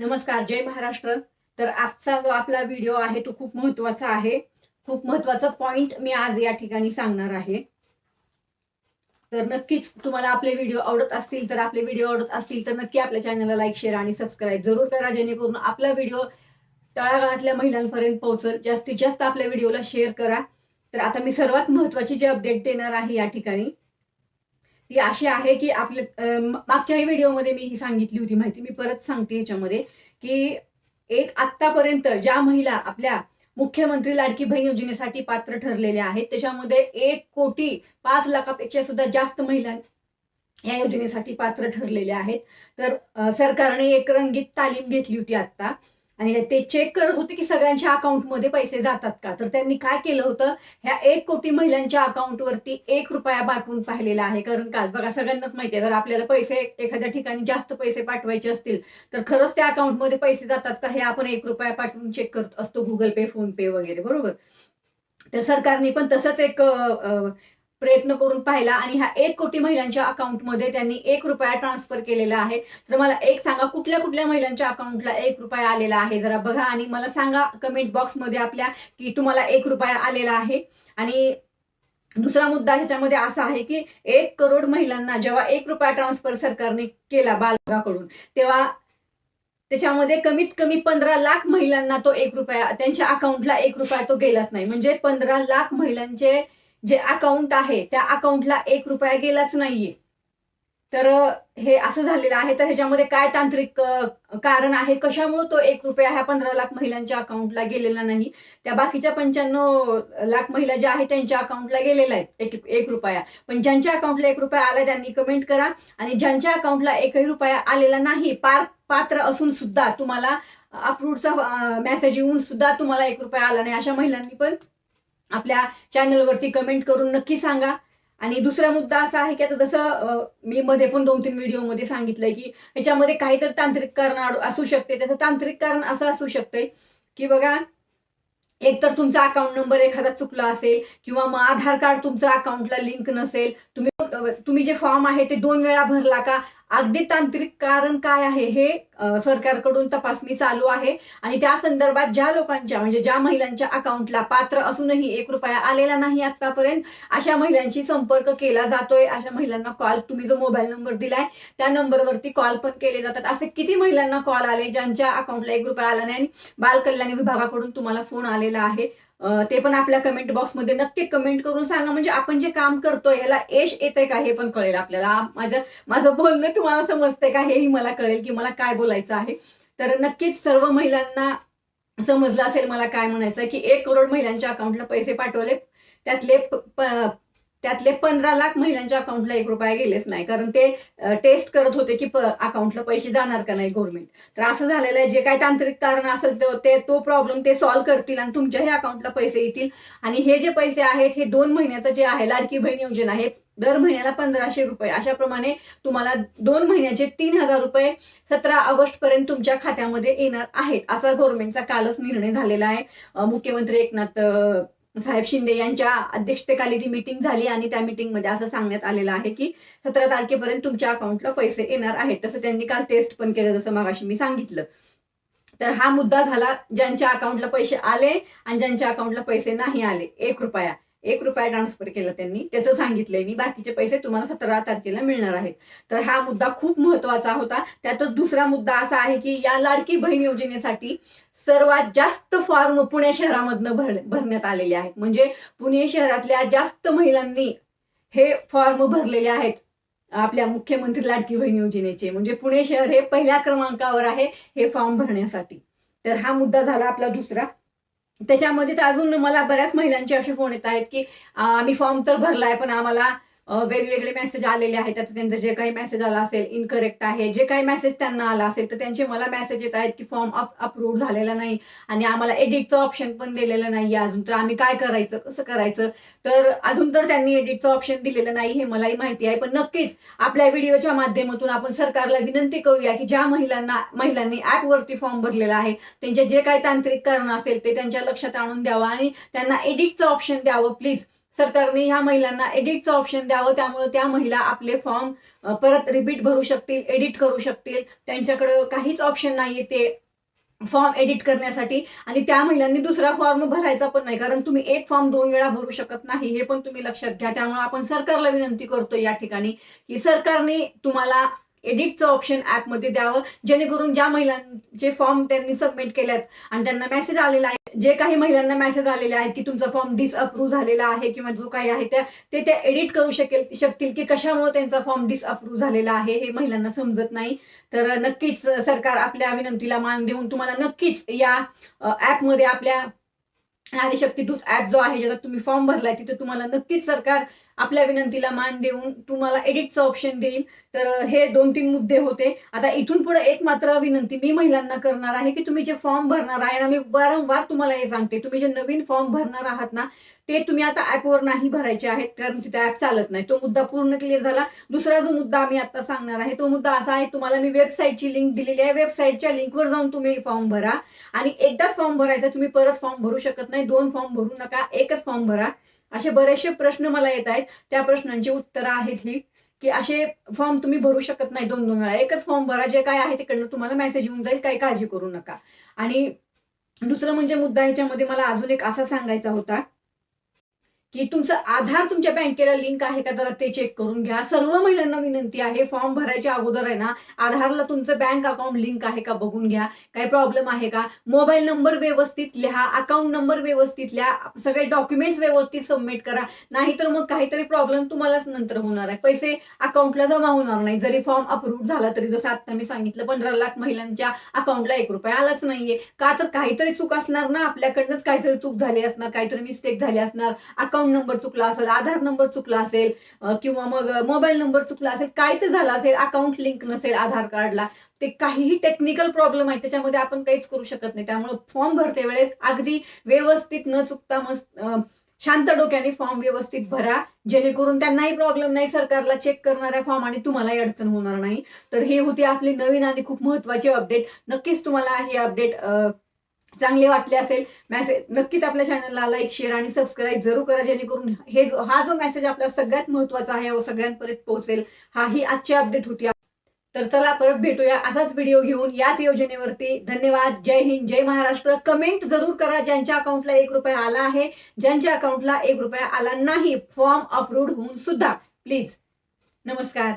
नमस्कार जय महाराष्ट्र. तर आजचा जो आपला व्हिडिओ आहे तो खूप महत्त्वाचा आहे. खूप महत्त्वाचा पॉइंट मी आज या ठिकाणी सांगणार आहे. तर नक्कीच तुम्हाला आपले व्हिडिओ आवडत असतील तर आपले व्हिडिओ आवडत असतील तर नक्की आपल्या चॅनलला लाईक शेअर आणि सबस्क्राईब जरूर करा जेणेकरून आपला व्हिडिओ तळागाळातल्या महिलांपर्यंत पोहोचल. जास्तीत जास्त आपल्या व्हिडिओला शेअर करा. तर आता मी सर्वात महत्वाची जी अपडेट देणार आहे या ठिकाणी ती अशी आहे की आपले मागच्याही व्हिडिओमध्ये मी ही सांगितली होती माहिती मी परत सांगते याच्यामध्ये की एक आतापर्यंत ज्या महिला आपल्या मुख्यमंत्री लाडकी बहीण योजनेसाठी पात्र ठरलेल्या आहेत त्याच्यामध्ये एक कोटी पाच लाखापेक्षा सुद्धा जास्त महिला या योजनेसाठी पात्र ठरलेल्या आहेत. तर सरकारने एक रंगीत तालीम घेतली होती आता आणि ते चेक करत होते की सगळ्यांच्या अकाउंटमध्ये पैसे जातात का. तर त्यांनी काय केलं होतं ह्या एक कोटी महिलांच्या अकाउंटवरती एक रुपया पाठवून पाहिलेला आहे. कारण का बघा सगळ्यांनाच माहिती आहे जर आपल्याला पैसे एखाद्या ठिकाणी जास्त पैसे पाठवायचे असतील तर खरंच त्या अकाउंटमध्ये पैसे जातात का हे आपण एक रुपया पाठवून चेक करत असतो गुगल पे फोन पे वगैरे बरोबर? तर सरकारने पण तसंच एक प्रयत्न करून पाहिला आणि ह्या एक कोटी महिलांच्या अकाउंटमध्ये त्यांनी एक रुपया ट्रान्सफर केलेला आहे. तर मला एक सांगा कुठल्या कुठल्या महिलांच्या अकाउंटला एक रुपया आलेला आहे? जरा बघा आणि मला सांगा कमेंट बॉक्समध्ये आपल्या की तुम्हाला एक रुपया आलेला आहे. आणि दुसरा मुद्दा ह्याच्यामध्ये असा आहे की एक करोड महिलांना जेव्हा एक रुपया ट्रान्सफर सरकारने केला बालकाकडून तेव्हा त्याच्यामध्ये कमीत कमी पंधरा लाख महिलांना तो एक रुपया त्यांच्या अकाउंटला एक रुपया तो गेलाच नाही. म्हणजे पंधरा लाख महिलांचे जे अकाउंट आहे त्या अकाउंटला एक रुपया गेलाच नाहीये. तर हे असं झालेलं आहे. तर ह्याच्यामध्ये काय तांत्रिक कारण आहे? कशामुळे तो एक रुपया ह्या पंधरा लाख महिलांच्या अकाउंटला गेलेला नाही? त्या बाकीच्या पंच्याण्णव लाख महिला ज्या आहेत त्यांच्या अकाउंटला गेलेला आहे एक एक रुपया. पण ज्यांच्या अकाउंटला एक रुपया आला त्यांनी कमेंट करा. आणि ज्यांच्या अकाउंटला एकही रुपया आलेला नाही पार पात्र असून सुद्धा तुम्हाला अप्रूव्हचा मेसेज येऊन सुद्धा तुम्हाला एक रुपया आला नाही. अशा महिलांनी पण आपल्या चॅनलवरती कमेंट करून नक्की सांगा. आणि दुसरा मुद्दा असा आहे की आता जसं मी मध्ये पण दोन तीन व्हिडिओमध्ये सांगितलंय की ह्याच्यामध्ये काहीतरी तांत्रिक कारण असू शकते. त्याचं तांत्रिक कारण असं असू शकतंय की बघा एक तर तुमचा अकाउंट नंबर एखादा चुकला असेल किंवा मग आधार कार्ड तुमचा अकाउंटला लिंक नसेल तुम्ही तुम्ही जे फॉर्म आहे ते दोन वेळा भरला का? अगदी तांत्रिक कारण काय आहे हे सरकारकडून तपासणी चालू आहे. आणि त्या संदर्भात ज्या लोकांच्या म्हणजे ज्या महिलांच्या अकाउंटला पात्र असूनही एक रुपया आलेला नाही आतापर्यंत अशा महिलांशी संपर्क केला जातोय. अशा महिलांना कॉल तुम्ही जो मोबाईल नंबर दिलाय त्या नंबरवरती कॉल पण केले जातात. असे किती महिलांना कॉल आले ज्यांच्या अकाउंटला एक रुपया आला नाही आणि बाल कल्याण विभागाकडून तुम्हाला फोन आलेला आहे? ते पण आपल्या कमेंट बॉक्समध्ये नक्की कमेंट करून सांगा. म्हणजे आपण जे काम करतोय ह्याला यश येतंय का हे पण कळेल आपल्याला. माझं माझं बोलणं तुम्हाला समजतंय का हेही मला कळेल की मला काय बोलायचं आहे. तर नक्कीच सर्व महिलांना समजलं असेल मला काय म्हणायचं की एक करोड महिलांच्या अकाउंटला पैसे पाठवले. त्यातले प- प- त्यातले पंधरा लाख महिलांच्या अकाउंटला एक रुपया गेलेच नाही. कारण ते टेस्ट करत होते की अकाउंटला पैसे जाणार का नाही गव्हर्नमेंट तर असं झालेलं आहे. जे काही तांत्रिक कारण असेल ते- तो प्रॉब्लेम ते सॉल्व्ह करतील आणि तुमच्याही अकाउंटला पैसे येतील. आणि हे जे पैसे आहेत हे दोन महिन्याचं जे आहे लाडकी बहीण योजना आहे दर महिन्याला पंधराशे रुपये. अशाप्रमाणे तुम्हाला दोन महिन्याचे तीन हजार रुपये सतरा ऑगस्ट पर्यंत तुमच्या खात्यामध्ये येणार आहेत. असा गव्हर्नमेंटचा कालच निर्णय झालेला आहे. मुख्यमंत्री एकनाथ साहेब शिंदे यांच्या अध्यक्षतेखाली ती मीटिंग झाली आणि त्या मिटिंगमध्ये असं सांगण्यात आलेलं आहे की सतरा तारखेपर्यंत तुमच्या अकाउंटला पैसे येणार आहेत. तसं त्यांनी काल टेस्ट पण केलं जसं मगाशी मी सांगितलं. तर हा मुद्दा झाला ज्यांच्या अकाउंटला पैसे आले आणि ज्यांच्या अकाउंटला पैसे नाही आले एक रुपया. एक रुपया ट्रान्सफर केला त्यांनी. त्याचं सांगितलंय मी बाकीचे पैसे तुम्हाला सतरा तारखेला मिळणार आहेत. तर हा मुद्दा खूप महत्त्वाचा होता. त्यातच दुसरा मुद्दा असा आहे की या लाडकी बहीण योजनेसाठी सर्वात जास्त फॉर्म पुणे शहरामधनं भर भरण्यात आलेले आहेत. म्हणजे पुणे शहरातल्या जास्त महिलांनी हे फॉर्म भरलेले आहेत आपल्या मुख्यमंत्री लाडकी बहीण योजनेचे. म्हणजे पुणे शहर हे पहिल्या क्रमांकावर आहे हे फॉर्म भरण्यासाठी. तर हा मुद्दा झाला आपला दुसरा. त्याच्यामध्येच अजून मला बऱ्याच महिलांचे असे फोन येत आहेत की आम्ही फॉर्म तर भरलाय पण आम्हाला वेगवेगळे मेसेज आलेले आहेत. त्याचं त्यांचं जे काही मेसेज आला असेल इनकरेक्ट आहे. जे काही मेसेज त्यांना आला असेल तर त्यांचे मला मेसेज येत आहेत की फॉर्म अप्रूव्ह झालेला नाही आणि आम्हाला एडिटचं ऑप्शन पण दिलेलं नाही अजून. तर आम्ही काय करायचं? कसं करायचं? तर अजून तर त्यांनी एडिटचं ऑप्शन दिलेलं नाही हे मलाही माहिती आहे. पण नक्कीच आपल्या व्हिडिओच्या माध्यमातून आपण सरकारला विनंती करूया की ज्या महिलांना महिलांनी ऍपवरती फॉर्म भरलेला आहे त्यांचे जे काही तांत्रिक कारण असेल ते त्यांच्या लक्षात आणून द्यावं आणि त्यांना एडिटचं ऑप्शन द्यावं. प्लीज सरकारने ह्या महिलांना एडिटचं ऑप्शन द्यावं. त्यामुळे त्या महिला आपले फॉर्म परत रिपीट भरू शकतील एडिट करू शकतील. त्यांच्याकडे काहीच ऑप्शन नाहीये ते फॉर्म एडिट करण्यासाठी. आणि त्या महिलांनी दुसरा फॉर्म भरायचा पण नाही. कारण तुम्ही एक फॉर्म दोन वेळा भरू शकत नाही हे पण तुम्ही लक्षात घ्या. त्यामुळे आपण सरकारला विनंती करतो या ठिकाणी की सरकारने तुम्हाला एडिटचं ऑप्शन ॲपमध्ये द्यावं. जेणेकरून ज्या महिलांचे फॉर्म त्यांनी सबमिट केलेत आणि त्यांना मेसेज आलेला आहे जे काही महिलांना मेसेज आलेले आहेत की तुमचा फॉर्म डिसअप्रूव्ह झालेला आहे किंवा जो काही आहे त्या ते त्या एडिट करू शकेल शकतील की कशामुळे त्यांचा फॉर्म डिसअप्रूव्ह झालेला आहे हे महिलांना समजत नाही. तर नक्कीच सरकार आपल्या विनंतीला मान देऊन तुम्हाला नक्कीच या ॲपमध्ये आपल्या नारी शक्ती दूत ऍप जो आहे ज्याच्यात तुम्ही फॉर्म भरलाय तिथे तुम्हाला नक्कीच सरकार आपल्या विनंतीला मान देऊन तुम्हाला एडिटचं ऑप्शन देईल. तर हे दोन तीन मुद्दे होते. आता इथून पुढे एक मात्र विनंती मी महिलांना करणार आहे की तुम्ही जे फॉर्म भरणार आहे ना मी वारंवार तुम्हाला हे सांगते. तुम्ही जे नवीन फॉर्म भरणार आहात ना ते तुम्ही आता ऍपवर नाही भरायचे आहेत कारण तिथे ऍप चालत नाही. तो मुद्दा पूर्ण क्लिअर झाला. दुसरा जो मुद्दा आम्ही आता सांगणार आहे तो मुद्दा असा आहे तुम्हाला मी वेबसाईटची लिंक दिलेली आहे. वेबसाईटच्या लिंकवर जाऊन तुम्ही फॉर्म भरा. आणि एकदाच फॉर्म भरायचा तुम्ही परत फॉर्म भरू शकत नाही. दोन फॉर्म भरू नका एकच फॉर्म भरा. असे बरेचसे प्रश्न मला येत आहेत. त्या प्रश्नांची उत्तरं आहेत ही की असे फॉर्म तुम्ही भरू शकत नाही दोन दोन वेळा. एकच फॉर्म भरा जे काय आहे तिकडनं तुम्हाला मेसेज येऊन जाईल काही काळजी करू नका. आणि दुसरं म्हणजे मुद्दा ह्याच्यामध्ये मला अजून एक असा सांगायचा होता की तुमचं आधार तुमच्या बँकेला लिंक आहे का? जरा ते चेक करून घ्या. सर्व महिलांना विनंती आहे फॉर्म भरायच्या अगोदर आहे ना आधारला तुमचं बँक अकाउंट लिंक आहे का बघून घ्या. काही प्रॉब्लेम आहे का? मोबाईल नंबर व्यवस्थित लिहा अकाउंट नंबर व्यवस्थित लिहा सगळे डॉक्युमेंट्स व्यवस्थित सबमिट करा. नाहीतर मग काहीतरी प्रॉब्लेम तुम्हालाच नंतर होणार आहे. पैसे अकाउंटला जमा होणार नाही. जरी फॉर्म अप्रूव्ह झाला तरी जसं आता मी सांगितलं पंधरा लाख महिलांच्या अकाउंटला एक रुपया आलाच नाहीये. का तर काहीतरी चूक असणार ना आपल्याकडनंच काहीतरी चूक झाली असणार काहीतरी मिस्टेक झाली असणार. अकाउंट अकाउंट नंबर चुकला असेल आधार नंबर चुकला असेल किंवा मग मोबाईल नंबर चुकला असेल काय तर झालं असेल अकाउंट लिंक नसेल आधार कार्डला ते काहीही टेक्निकल प्रॉब्लेम आहे त्याच्यामध्ये आपण काहीच करू शकत नाही. त्यामुळे फॉर्म भरते वेळेस अगदी व्यवस्थित न चुकता मस्त शांत डोक्याने फॉर्म व्यवस्थित भरा. जेणेकरून त्यांनाही प्रॉब्लेम नाही सरकारला चेक करणाऱ्या फॉर्म आणि तुम्हालाही अडचण होणार नाही. तर हे होती आपली नवीन आणि खूप महत्वाची अपडेट नक्कीच तुम्हाला हे अपडेट चांगले वाटले असेल मेसेज नक्कीच आपल्या चॅनलला लाईक शेअर आणि सबस्क्राईब जरूर करा जेणेकरून हे हा जो मेसेज आपला सगळ्यात महत्त्वाचा आहे व सगळ्यांपर्यंत पोहोचेल हा ही आजची अपडेट होती. तर चला परत भेटूया असाच व्हिडिओ घेऊन याच योजनेवरती. धन्यवाद. जय हिंद जय महाराष्ट्र. कमेंट जरूर करा ज्यांच्या अकाउंटला एक रुपया आला आहे. ज्यांच्या अकाउंटला एक रुपया आला नाही फॉर्म अप्रूव्ह होऊन सुद्धा. प्लीज नमस्कार.